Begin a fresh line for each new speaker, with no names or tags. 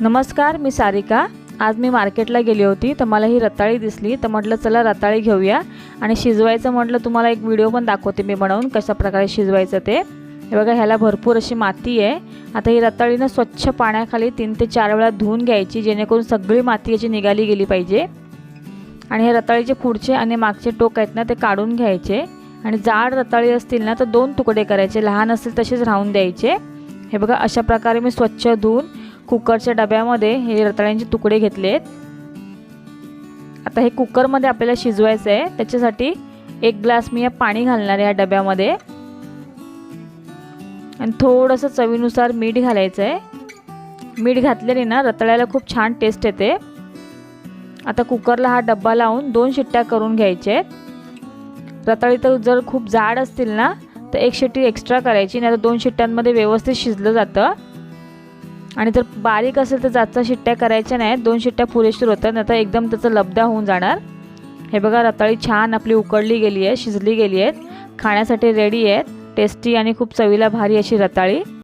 नमस्कार मी सारिका. आज मी मार्केटला गेली होती तर मला ही रताळी दिसली तर म्हटलं चला रताळी घेऊया. आणि शिजवायचं म्हटलं तुम्हाला एक व्हिडिओ पण दाखवते मी बनवून कशा प्रकारे शिजवायचं ते. हे बघा ह्याला भरपूर अशी माती आहे. आता ही रताळीनं स्वच्छ पाण्याखाली तीन ते चार वेळा धुवून घ्यायची जेणेकरून सगळी माती याची निघाली गेली पाहिजे. आणि हे रताळीचे पुढचे आणि मागचे टोक आहेत ना ते काढून घ्यायचे. आणि जाड रताळी असतील ना तर दोन तुकडे करायचे. लहान असतील तसेच राहून द्यायचे. हे बघा अशा प्रकारे मी स्वच्छ धुवून कुकरच्या डब्यामध्ये हे रताळ्यांचे तुकडे घेतले आहेत. आता हे कुकरमध्ये आपल्याला शिजवायचं आहे. त्याच्यासाठी एक ग्लास मी या पाणी घालणार आहे या डब्यामध्ये. आणि थोडंसं चवीनुसार मीठ घालायचं आहे. मीठ घातल्याने ना रताळ्याला खूप छान टेस्ट येते. आता कुकरला हा डब्बा लावून दोन शिट्ट्या करून घ्यायचे आहेत. रताळी तर जर खूप जाड असतील ना तर एक शिट्टी एक्स्ट्रा करायची. नाही तर दोन शिट्ट्यांमध्ये व्यवस्थित शिजलं जातं. आणि जर बारीक असेल तर जास्त शिट्ट्या करायच्या नाहीत दोन शिट्ट्या पुरेशीर होतात नाही तर एकदम त्याचं लब्धा होऊन जाणार. हे बघा रताळी छान आपली उकडली गेली आहे शिजली गेली आहेत. खाण्यासाठी रेडी आहेत. टेस्टी आणि खूप चवीला भारी अशी रताळी.